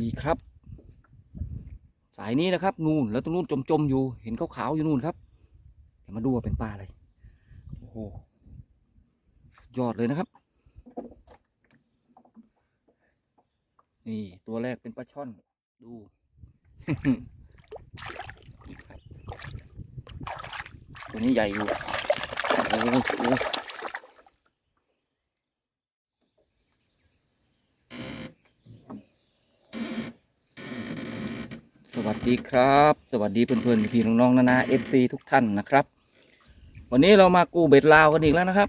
นี่ครับ สายนี้นะครับ นู่นแล้วตรงนู้นจมๆอยู่ เห็นขาวๆอยู่นู่นครับ เดี๋ยวมาดูว่าเป็นปลาอะไร โอ้โห ยอดเลยนะครับ นี่ตัวแรกเป็นปลาช่อน ดูนี่ครับตัวนี้ใหญ่อยู่โอ้โหโอ้โหสวัส ดีครับ สวัสดีเพื่อนๆพี่น้องๆนานาเอฟซีทุกท่านนะครับ วันนี้เรามากู้เบ็ดลาวกันอีกแล้วนะครับ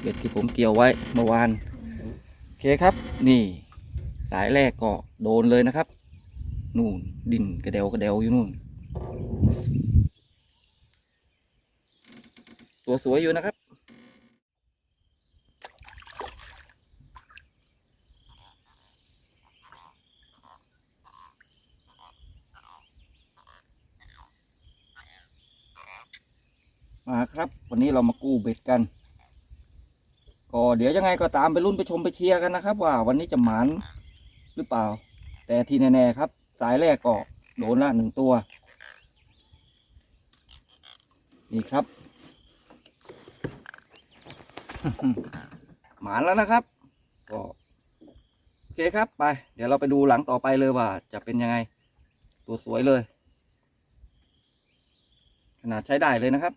เบ็ดที่ผมเกี่ยวไว้เมื่อวานโอเคครับ นี่ สายแรกก็โดนเลยนะครับ นู่นดินกระเดวกระเดวอยู่นู่น ตัวสวยอยู่นะครับ มาครับ วันนี้เรามากู้เบ็ดกัน ก็เดี๋ยวยังไงก็ตามไปรุ่นไปชมไปเชียร์กันนะครับ ว่าวันนี้จะหมานหรือเปล่า แต่ที่แน่ๆครับ สายแรกก็โดนละหนึ่งตัว นี่ครับ หมานแล้วนะครับ ก็โอเคครับไป เดี๋ยวเราไปดูหลังต่อไปเลยว่า จะเป็นยังไง ตัวสวยเลยขนาดใช้ได้เลยนะครับ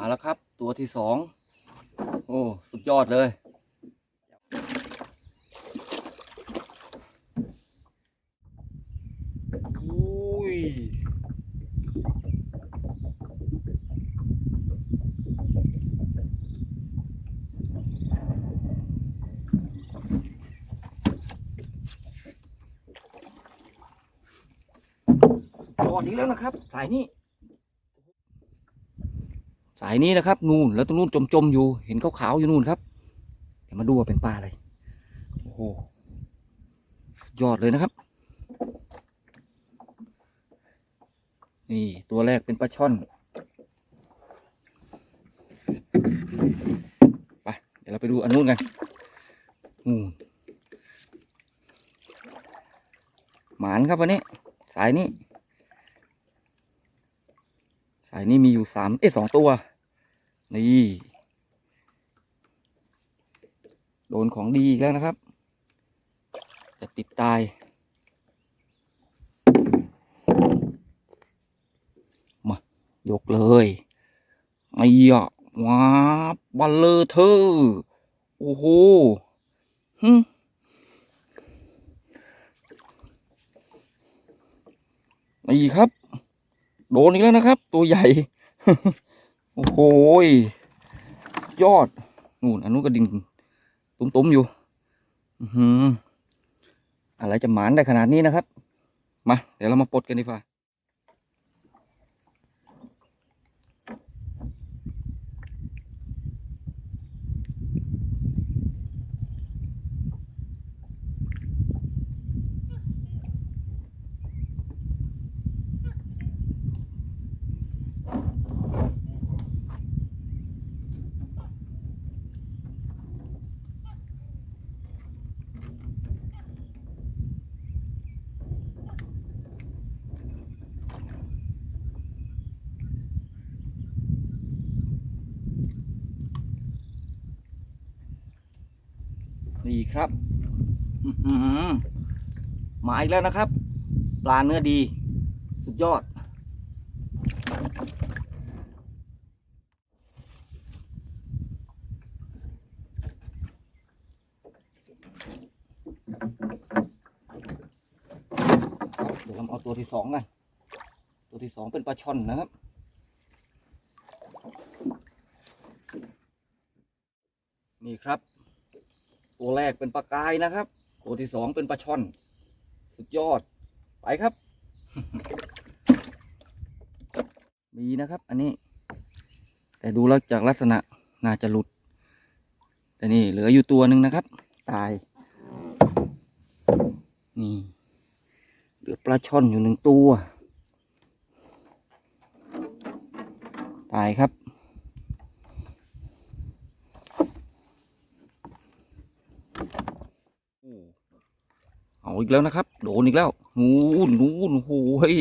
มาแล้วครับ ตัวที่สองโอ้สุดยอดเลย อุ้ย สุดยอดอีกแล้วนะครับ สายนี้ สายนี้นะครับ นู่นแล้วตรงนู้นจมๆอยู่ เห็นขาวๆอยู่นู่นครับเดี๋ยวมาดูว่าเป็นปลาอะไรโอ้โหยอดเลยนะครับ นี่ตัวแรกเป็นปลาช่อนไปเดี๋ยวเราไปดูอันนู้นกันอืมหมานครับวันนี้ สายนี้สายนี้มีอยู่สามเอ้ยสองตัว นี่โดนของดีอีกแล้วนะครับจะติดตาย มา ยกเลยไอ้ยะว้าบบัลเลอร์เธอ โอ้โหหึนี่ครับ โดนอีกแล้วนะครับ ตัวใหญ่ โอ้โหยสุดยอดนู่นอันนู้นก็ดิ่งตุ้มๆอยู่อืออะไรจะหมานได้ขนาดนี้นะครับ มา เดี๋ยวเรามาปลดกันดีกว่า นี่ครับหมาอีกแล้วนะครับ ปลาเนื้อดี สุดยอด เดี๋ยวเรามาเอาตัวที่สองกัน ตัวที่สองเป็นปลาช่อนนะครับนี่ครับ ตัวแรกเป็นปลากายนะครับ ตัวที่สองเป็นปลาช่อน สุดยอด ไปครับ มีนะครับ อันนี้ แต่ดูแล้วจากลักษณะน่าจะหลุด แต่นี่เหลืออยู่ตัวหนึ่งนะครับ ตาย นี่ เหลือปลาช่อนอยู่หนึ่งตัว ตายครับ เอีกแล้วนะครับ โดนอีกแล้วนู่นนู่นโอ้ย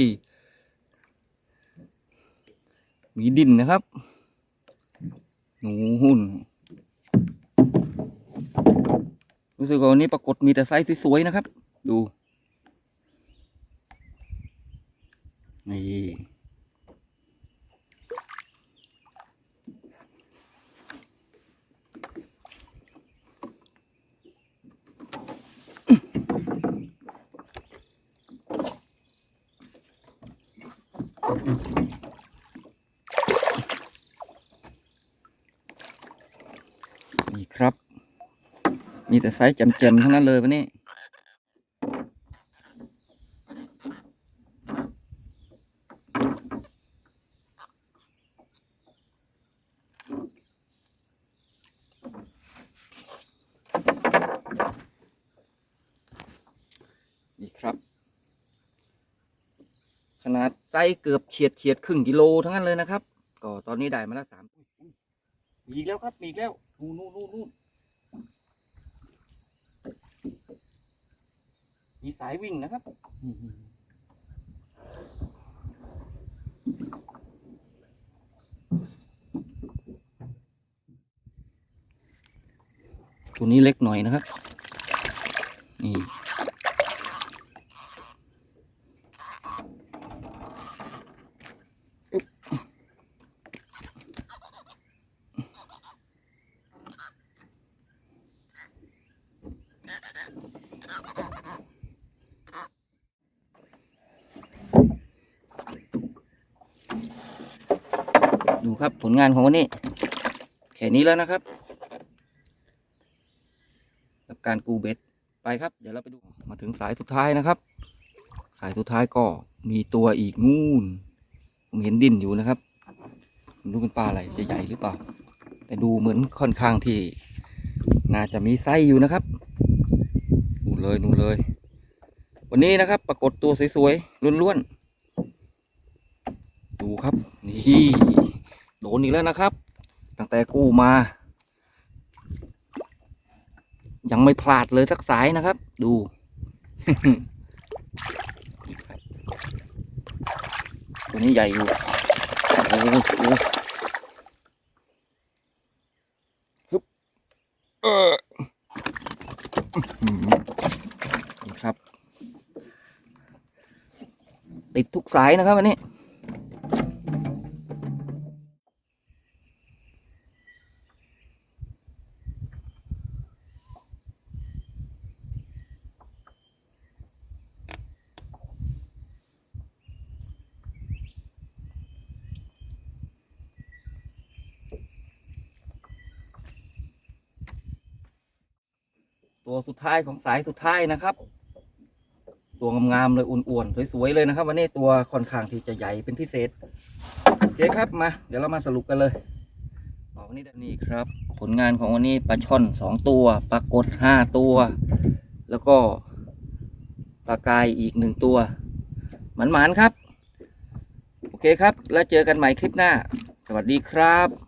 มีดินนะครับนู่นรู้สึกว่าวันนี้ปรากฏมีแต่ไซส์สวยๆนะครับ ดู นี่ นี่ครับ มีแต่ไซส์แจ่มๆทั้งนั้นเลยวันนี้ นี่ครับ ขนาดไซส์เกือบเฉียดเฉียดครึ่งกิโลทั้งนั้นเลยนะครับ ก็ตอนนี้ได้มาแล้วสามมีแล้วครับ มีแล้วนู่นนู่นนู่นนู่น มีสายวิ่งนะครับตัวนี้เล็กหน่อยนะครับ นี่ ครับผลงานของวันนี้ แค่นี้แล้วนะครับ กับการกูเบ็ดไปครับ เดี๋ยวเราไปดูมาถึงสายสุดท้ายนะครับ สายสุดท้ายก็มีตัวอีกงูนผมเห็นดินอยู่นะครับไม่รู้เป็นปลาอะไรจะใหญ่หรือเปล่า แต่ดูเหมือนค่อนข้างที่น่าจะมีไส้อยู่นะครับนู่นเลยนู่นเลย วันนี้นะครับ ปรากฏตัวสวยๆล้วนๆดูครับนี่ โดนอีกแล้วนะครับ ตั้งแต่กู้มา ยังไม่พลาดเลยสักสายนะครับ ดูตัวนี้ใหญ่อยู่โอ้โหฮึบเออครับ ติดทุกสายนะครับอันนี้ ตัวสุดท้ายของสายสุดท้ายนะครับ ตัวงามๆเลยอ้วนๆสวยๆเลยนะครับ วันนี้ตัวค่อนข้างที่จะใหญ่เป็นพิเศษโอเคครับมา เดี๋ยวเรามาสรุปกันเลยวันนี้ด้านนี้ครับ ผลงานของวันนี้ปลาช่อนสองตัวปลากดห้าตัว แล้วก็ปลากายอีกหนึ่งตัวหมันๆครับ โอเคครับ แล้วเจอกันใหม่คลิปหน้า สวัสดีครับ